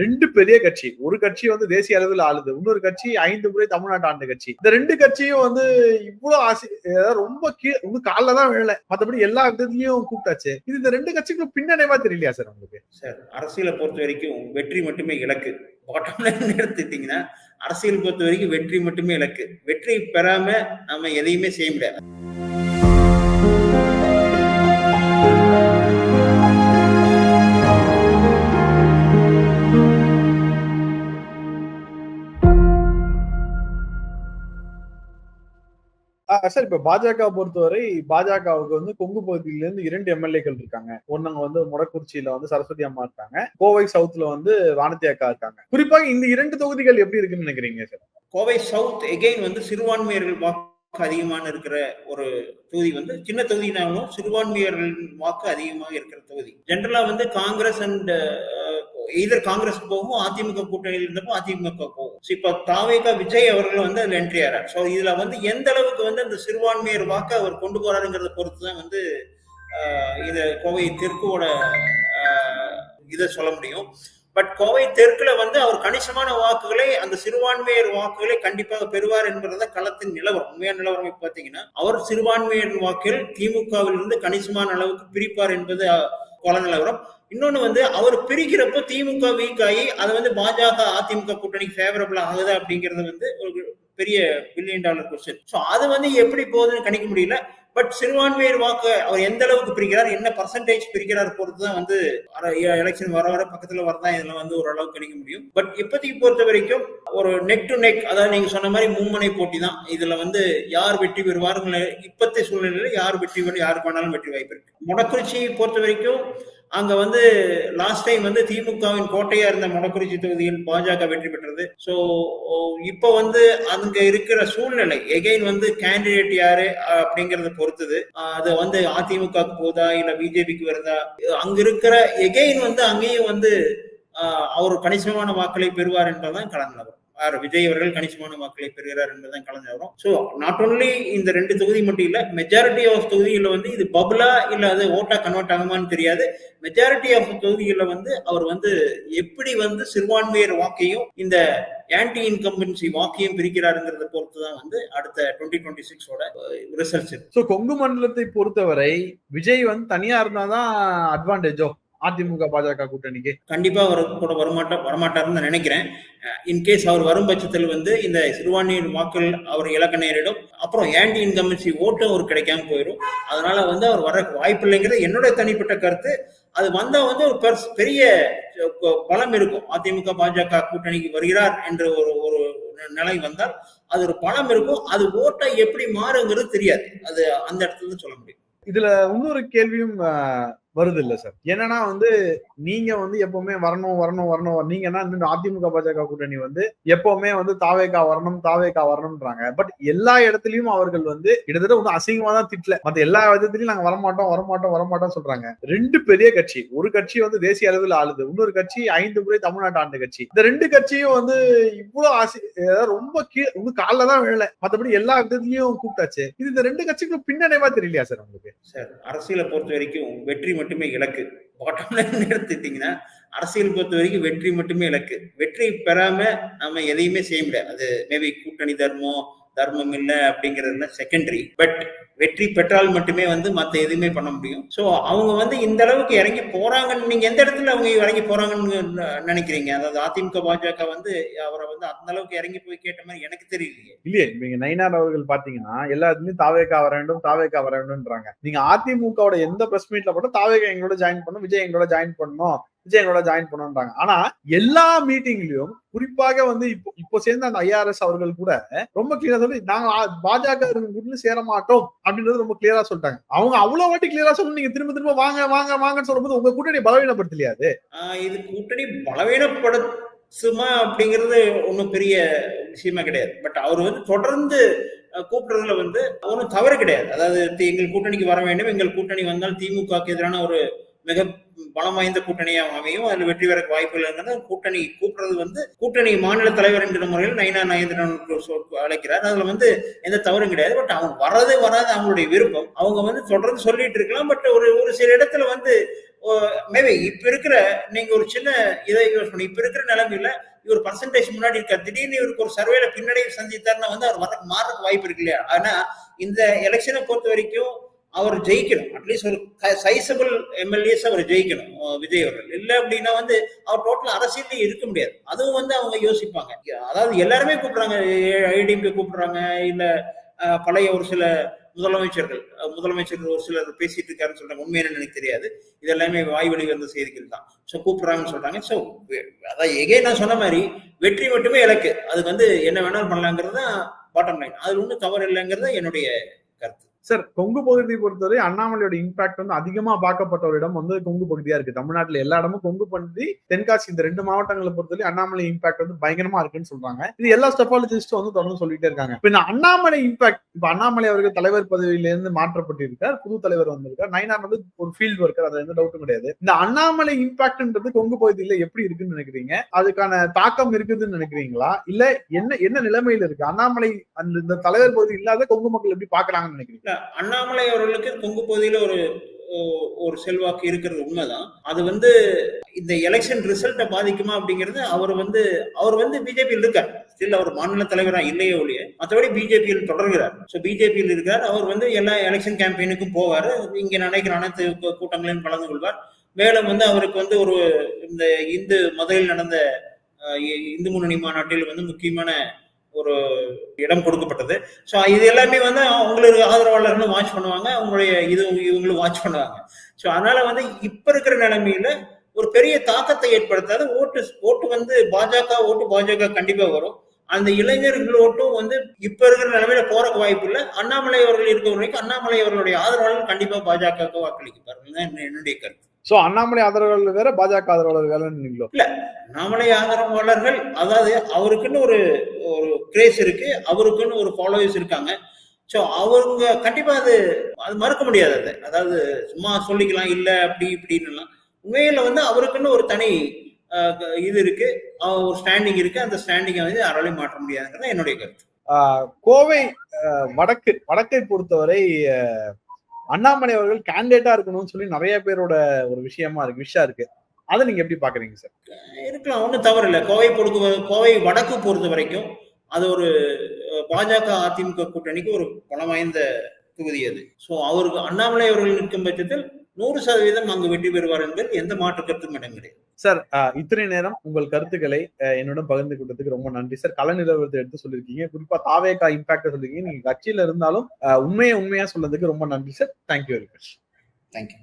ரெண்டு பெரிய கட்சி. ஒரு கட்சி வந்து தேசிய அளவில் ஆளுது. இன்னொரு கட்சி ஐந்து முறை தமிழ்நாட்டு ஆண்ட கட்சி. இந்த ரெண்டு கட்சியும் வந்து இவ்வளவு ஆசை அதாவது ரொம்ப கீழே ரொம்ப காலில் தான் விழல. மத்தபடி எல்லா விதத்துலயும் கூப்பிட்டாச்சு. இது இந்த ரெண்டு கட்சிக்கும் பின்னடைவா தெரியலையா சார் உங்களுக்கு? சார் அரசியலை பொறுத்த வரைக்கும் வெற்றி மட்டுமே இலக்கு. பாட்டம் லைன் எடுத்துட்டீங்கன்னா அரசியல் பொறுத்த வரைக்கும் வெற்றி மட்டுமே இலக்கு. வெற்றி பெறாம நம்ம எதையுமே செய்ய முடியாது. சார் இப்ப பாஜக பொறுத்தவரை பாஜகவுக்கு வந்து கொங்கு பகுதியில இருந்து இரண்டு எம்எல்ஏக்கள் இருக்காங்க. ஒன்னவங்க வந்து முடக்குறிச்சியில வந்து சரஸ்வதி அம்மா இருக்காங்க. கோவை சவுத்ல வந்து வானதி அக்கா இருக்காங்க. குறிப்பாக இந்த இரண்டு தொகுதிகள் எப்படி இருக்குன்னு நினைக்கிறீங்க சார்? கோவை சவுத் எகெயின் வந்து சிறுபான்மையர்கள் வாக்கு அதிகமான இருக்கிற ஒரு தொகுதி வந்து சின்ன தொகுதினாலும் சிறுபான்மையர்கள் வாக்கு அதிகமாக இருக்கிற தொகுதி. ஜென்ரலா வந்து காங்கிரஸ் அண்ட் இதர் காங்கிரஸ் போகும் அதிமுக கூட்டணியில் இருந்தப்போ அதிமுக போகும் ஸோ இப்ப தாவேகா விஜய் அவர்கள் வந்து அதுல என்ட்ரி ஆறார். ஸோ இதுல வந்து எந்த அளவுக்கு வந்து அந்த சிறுபான்மையர் வாக்கு அவர் கொண்டு போறாருங்கிறத பொறுத்து தான் வந்து இது கோவை தெற்கோட இதை சொல்ல முடியும். பட் கோவை தெற்குல வந்து அவர் கணிசமான வாக்குகளை அந்த சிறுபான்மையர் வாக்குகளை கண்டிப்பாக பெறுவார் என்பதை களத்தின் நிலவரம் உண்மையான நிலவரம் பார்த்தீங்கன்னா அவர் சிறுபான்மையர் வாக்கில் திமுகவில் இருந்து கணிசமான அளவுக்கு பிரிப்பார் என்பது அஹ், வரும். இன்னொன்னு வந்து அவர் பிரிக்கிறப்போ திமுக வீக் ஆகி அதை வந்து பாஜக அதிமுக கூட்டணிக்கு ஃபேவரபிளா ஆகுது அப்படிங்கிறது வந்து ஒரு பெரிய பில்லியன் டாலர் கொஸ்டின் ஸோ அது வந்து எப்படி போகுதுன்னு கணிக்க முடியல. பட் சிறுபான்மையர் வாக்கு அவர் எந்த அளவுக்கு பிரிக்கிறார் என்ன பர்சன்டேஜ் பிரிக்கிறார் பொறுத்து தான் வந்து எலெக்ஷன் வர வர பக்கத்துல வரதான் இதெல்லாம் வந்து ஓரளவுக்கு கணிக்க முடியும். பட் இப்போதைக்கு பொறுத்த வரைக்கும் ஒரு நெக் டு நெக் அதாவது நீங்க சொன்ன மாதிரி மும்முனை போட்டி தான் இதுல வந்து யார் வெற்றி பெறுவாருங்கிற இப்பத்திய சூழ்நிலையில யார் வெற்றி பெறும் யாருக்கு வேணாலும் வெற்றி வாய்ப்பு இருக்கு. முடக்குறிச்சியை பொறுத்த வரைக்கும் அங்க வந்து லாஸ்ட் டைம் வந்து திமுகவின் கோட்டையா இருந்த மொடக்குறிச்சி தொகுதியில் பாஜக வெற்றி பெற்றது. ஸோ இப்போ வந்து அங்க இருக்கிற சூழ்நிலை எகைன் வந்து கேண்டிடேட் யாரு அப்படிங்கறத பொறுத்தது. அது வந்து அதிமுகவுக்கு போதா இல்ல பிஜேபிக்கு வருதா? அங்க இருக்கிற எகைன் வந்து அங்கேயும் வந்து அவர் கணிசமான வாக்களை பெறுவார் என்பதுதான் கலந்து ஆர் விஜய் அவர்கள் கணிசமான வாக்களை பெறுகிறார் என்பதுதான் கலந்து வரும் ஸோ நாட் ஓன்லி இந்த ரெண்டு தொகுதி மட்டும் இல்ல மெஜாரிட்டி ஆஃப் தொகுதிகளில் வந்து இது பபுலா இல்ல அது ஓட்டா கன்வெர்ட் ஆகுமான்னு தெரியாது. மெஜாரிட்டி ஆஃப் தொகுதிகளில் வந்து அவர் வந்து எப்படி வந்து சிறுபான்மையர் வாக்கையும் இந்த ஆன்டி இன்கம்பன்சி வாக்கையும் பிரிக்கிறாருங்கிறத பொறுத்து தான் வந்து அடுத்த டுவெண்ட்டி டுவெண்ட்டி சிக்ஸோட ரிசல்ட்ஸ் ஸோ கொங்கு மண்டலத்தை பொறுத்தவரை விஜய் வந்து தனியா இருந்தாதான் அட்வான்டேஜோ அதிமுக பாஜக கூட்டணிக்கு? கண்டிப்பா அவர் கூட வரமாட்டா வரமாட்டாருன்னு நான் நினைக்கிறேன். இன்கேஸ் அவர் வரும் பட்சத்தில் வந்து இந்த சிறுபான்மையின் வாக்கள் அவர் இலக்க நேரிடும். அப்புறம் ஆன்டி இன்கம்பன்சி ஓட்டும் அவர் கிடைக்காம போயிடும். அதனால வந்து அவர் வர வாய்ப்பு இல்லைங்கிறது என்னோட தனிப்பட்ட கருத்து. அது வந்தா வந்து ஒரு பெரிய பலம் இருக்கும். அதிமுக பாஜக கூட்டணிக்கு வருகிறார் என்ற ஒரு ஒரு நிலை வந்தால் அது ஒரு பலம் இருக்கும். அது ஓட்டை எப்படி மாறுங்கிறது தெரியாது. அது அந்த இடத்துல சொல்ல முடியும். இதுல இன்னொரு கேள்வியும் வருது இல்ல சார். என்னன்னா வந்து நீங்க வந்து எப்பவுமே வரணும் வரணும் வரணும் நீங்க என்ன அதிமுக பாஜக கூட்டணி வந்து எப்பவுமே வந்து தாவேக்கா வரணும் தாவேக்கா வரணும்ன்றாங்க. பட் எல்லா இடத்துலயும் அவர்கள் வந்து கிட்டத்தட்ட வந்து அசிங்கமா தான் திட்டல. மத்த எல்லா விதத்திலயும் நாங்க வரமாட்டோம் வரமாட்டோம் வரமாட்டோம் சொல்றாங்க. ரெண்டு பெரிய கட்சி. ஒரு கட்சி வந்து தேசிய அளவில் ஆளுது. இன்னொரு கட்சி ஐந்து முறை தமிழ்நாட்டு ஆண்டு கட்சி. இந்த ரெண்டு கட்சியும் வந்து இவ்வளவு ஆசி அதாவது ரொம்ப கீழே வந்து காலில் தான் விழல. மத்தபடி எல்லா விதத்திலயும் கூப்பிட்டாச்சு. இது இந்த ரெண்டு கட்சிக்கும் பின்னடைவா தெரியலையா சார் உங்களுக்கு? சார் அரசியலை பொறுத்த வரைக்கும் வெற்றி மட்டுமே இலக்கு. பாட்டம் லைன் எடுத்துட்டீங்கன்னா அரசியல் பொறுத்த வரைக்கும் வெற்றி மட்டுமே இலக்கு. வெற்றி பெறாம நம்ம எதையுமே செய்ய முடியாது. அது மேபி கூட்டணி தர்மம் தர்மம் இல்லை அப்படிங்கிறது செகண்டரி பட் வெற்றி பெற்றால் மட்டுமே வந்து மற்ற எதுவுமே பண்ண முடியும். ஸோ அவங்க வந்து இந்த அளவுக்கு இறங்கி போறாங்கன்னு நீங்க எந்த இடத்துல அவங்க இறங்கி போறாங்கன்னு நினைக்கிறீங்க? அதாவது அதிமுக பாஜக வந்து அவரை வந்து அந்த அளவுக்கு இறங்கி போய் கேட்ட மாதிரி எனக்கு தெரியலையே. இல்லையே நீங்க நயினார் அவர்கள் பாத்தீங்கன்னா எல்லாத்துலயும் தாவேக்கா வர வேண்டும் தாவேக்கா வர வேண்டும்ன்றாங்க. நீங்க அதிமுகவோட எந்த பிரஸ் மீட்ல போட்டோம் தாவேக்கா எங்களோட ஜாயின் பண்ணும் விஜய் எங்களோட ஜாயின் பண்ணணும் விஜய் எங்களோட ஜாயின் பண்ணணும்ன்றாங்க ஆனா எல்லா மீட்டிங்லயும் குறிப்பாக வந்து இப்போ இப்போ சேர்ந்த அந்த ஐஆர்எஸ் அவர்கள் கூட ரொம்ப கிளியரா சொல்லி நாங்க பாஜக கூட்டணி சேர மாட்டோம் அப்படின்றது ரொம்ப கிளியரா சொல்லிட்டாங்க. அவங்க அவ்வளவு வாட்டி கிளியரா சொல்லி நீங்க திரும்ப திரும்ப வாங்க வாங்க வாங்கன்னு சொல்லும்போது உங்க கூட்டணி பலவீனப்படுத்தலையா அது? இது கூட்டணி பலவீனப்படுத்துமா அப்படிங்கிறது ஒன்றும் பெரிய விஷயமா கிடையாது. பட் அவர் வந்து தொடர்ந்து கூப்பிடுறதுல வந்து ஒன்றும் தவறு கிடையாது. அதாவது எங்கள் கூட்டணிக்கு வர வேண்டும் எங்கள் கூட்டணி வந்தால் திமுகக்கு எதிரான ஒரு மிக பலம் வாய்ந்த கூட்டணியாக அமையும். அதில் வெற்றி பெற வாய்ப்பு இருந்தது கூட்டணி கூப்பிடுறது வந்து கூட்டணி மாநில தலைவர் என்கிற முறையில் நயினா நயந்திரன் அழைக்கிறார். அதுல வந்து எந்த தவறும் கிடையாது. பட் அவங்க வர்றது வராது அவங்களுடைய விருப்பம். அவங்க வந்து தொடர்ந்து சொல்லிட்டு இருக்கலாம். பட் ஒரு ஒரு சில இடத்துல வந்து மேபி இப்ப இருக்கிற நீங்க ஒரு சின்ன இதை யூஸ் பண்ணி இப்ப இருக்கிற நிலைமையில இவர் பர்சன்டேஜ் முன்னாடி இருக்கார். திடீர்னு இவருக்கு ஒரு சர்வேல பின்னடைவு சந்தித்தாருன்னா வந்து அவர் வர மாறதுக்கு வாய்ப்பு இருக்கு இல்லையா? ஆனா இந்த எலெக்ஷனை பொறுத்த வரைக்கும் அவர் ஜெயிக்கணும். அட்லீஸ்ட் ஒரு சைசபிள் எம்எல்ஏஸ் அவர் ஜெயிக்கணும் விஜய் அவர்கள். இல்லை அப்படின்னா வந்து அவர் டோட்டல் அரசியலே இருக்க முடியாது. அதுவும் வந்து அவங்க யோசிப்பாங்க. அதாவது எல்லாருமே கூப்பிடுறாங்க. ஐடிஎம்கே கூப்பிடுறாங்க. இல்லை பழைய ஒரு சில முதலமைச்சர்கள் முதலமைச்சர்கள் ஒரு சிலர் பேசிட்டு இருக்காருன்னு சொல்றாங்க. உண்மையான எனக்கு தெரியாது. இது எல்லாமே வாய் வழி வந்த செய்திகள் தான். ஸோ கூப்பிடுறாங்கன்னு சொல்றாங்க. ஸோ அதான் எகே நான் சொன்ன மாதிரி வெற்றி மட்டுமே இலக்கு. அதுக்கு வந்து என்ன வேணாலும் பண்ணலாங்கிறது தான் பாட்டம் லைன் அதில் ஒன்றும் தவறு இல்லைங்கிறது தான் என்னுடைய கருத்து. சார் கொங்கு பகுதியை பொறுத்தவரை அண்ணாமலையோட இம்பாக்ட் வந்து அதிகமா பார்க்கப்பட்ட ஒரு இடம் வந்து கொங்கு பகுதியா இருக்கு. தமிழ்நாட்டுல எல்லா இடமும் கொங்கு பகுதி தென்காசி இந்த ரெண்டு மாவட்டங்களை பொறுத்தவரை அண்ணாமலை இம்பாக்ட் வந்து பயங்கரமா இருக்குன்னு சொல்றாங்க. இது எல்லா ஸ்டெபாலஜிஸ்டும் வந்து தொடர்ந்து சொல்லிட்டே இருக்காங்க. இப்ப இந்த அண்ணாமலை இம்பாக்ட் இப்ப அண்ணாமலை அவர்கள் தலைவர் பதவியிலிருந்து மாற்றப்பட்டிருக்கார். புது தலைவர் வந்திருக்கார். நைனார் வந்து ஒரு ஃபீல்டு ஒர்க்கர் அதுல எந்த டவுட்டும் கிடையாது. இந்த அண்ணாமலை இம்பாக்ட்ன்றது கொங்கு பகுதியில எப்படி இருக்குன்னு நினைக்கிறீங்க? அதுக்கான தாக்கம் இருக்குதுன்னு நினைக்கிறீங்களா? இல்ல என்ன என்ன நிலைமையில இருக்கு? அண்ணாமலை அந்த இந்த தலைவர் பகுதி இல்லாத கொங்கு மக்கள் எப்படி பாக்குறாங்கன்னு நினைக்கிறீங்க? அண்ணாமலை அவர்களுக்கு கொங்கு பகுதியில ஒரு ஒரு செல்வாக்கு இருக்கிறது உண்மைதான். அது வந்து இந்த எலெக்ஷன் ரிசல்ட்டை பாதிக்குமா அப்படிங்கிறது அவர் வந்து அவர் வந்து பிஜேபியில் இருக்கார். ஸ்டில் அவர் மாநில தலைவராக இல்லையே ஒழிய மற்றபடி பிஜேபியில் தொடர்கிறார். ஸோ பிஜேபியில் இருக்கார். அவர் வந்து எல்லா எலெக்ஷன் கேம்பெயினுக்கும் போவார். இங்கே நினைக்கிற அனைத்து கூட்டங்களையும் கலந்து கொள்வார். மேலும் வந்து அவருக்கு வந்து ஒரு இந்த இந்து மதுரையில் நடந்த இ- இந்து முன்னணி மாநாட்டில் வந்து முக்கியமான ஒரு இடம் கொடுக்கப்பட்டது. ஸோ இது எல்லாமே வந்து அவங்களுக்கு ஆதரவாளர்களும் வாட்ச் பண்ணுவாங்க. அவங்களுடைய இது இவங்களும் வாட்ச் பண்ணுவாங்க. ஸோ அதனால வந்து இப்ப இருக்கிற நிலைமையில ஒரு பெரிய தாக்கத்தை ஏற்படுத்தாத. ஓட்டு ஓட்டு வந்து பாஜக ஓட்டு பாஜக கண்டிப்பா வரும். அந்த இளைஞர்கள் ஓட்டும் வந்து இப்ப இருக்கிற நிலைமையில போறக்கு வாய்ப்பு இல்லை. அண்ணாமலை அவர்கள் இருக்கிற வரைக்கும் அண்ணாமலை அவர்களுடைய ஆதரவாளர்கள் கண்டிப்பா பாஜகவுக்கு வாக்களிப்பார்கள் இதுதான் என்னுடைய கருத்து. சோ அண்ணாமலை ஆதரவாளர்கள் வேற பாஜக ஆதரவாளர்கள் வேற நீங்களோ? அண்ணாமலை ஆதரவாளர்கள் அதாவது அவருக்குன்னு ஒரு கிரேஸ் இருக்கு அவருக்குன்னு ஒரு ஃபாலோவர்ஸ் இருக்காங்க. ஸோ அவங்க கண்டிப்பா அது அது மறுக்க முடியாது அது. அதாவது சும்மா சொல்லிக்கலாம் இல்ல அப்படி இப்படின்னுலாம். உண்மையில வந்து அவருக்குன்னு ஒரு தனி இது இருக்கு. ஒரு ஸ்டாண்டிங் இருக்கு. அந்த ஸ்டாண்டிங்கை வந்து யாராலையும் மாற்ற முடியாதுங்கிறது என்னுடைய கருத்து. கோவை வடக்கு வடக்கை பொறுத்தவரை அண்ணாமலை அவர்கள் கேண்டிடேட்டா இருக்கணும்னு சொல்லி நிறைய பேரோட ஒரு விஷயமா இருக்கு விஷயம் இருக்கு. அதை நீங்க எப்படி பாக்குறீங்க சார் இருக்கலாம் ஒன்றும் தவறு இல்லை. கோவை பொறுத்த கோவை வடக்கு பொறுத்த வரைக்கும் அது ஒரு பாஜக அதிமுக கூட்டணிக்கு ஒரு பலம் வாய்ந்த தொகுதி அது. ஸோ அவருக்கு அண்ணாமலை அவர்கள் நிற்கும் பட்சத்தில் நூறு சதவீதம் அங்கு வெற்றி பெறுவார் என்பதில் எந்த மாற்று கருத்தும் இடம் கிடையாது. சார் இத்தனை நேரம் உங்கள் கருத்துக்களை என்னுடன் பகிர்ந்து கொண்டதுக்கு ரொம்ப நன்றி. சார் கல நிலவரத்தை எடுத்து சொல்லியிருக்கீங்க. குறிப்பா தாவேகா இம்பாக்ட சொல்லிருக்கீங்க நீங்க கட்சியில இருந்தாலும் உண்மையை உண்மையா சொன்னதுக்கு ரொம்ப நன்றி sir thank you very much thank you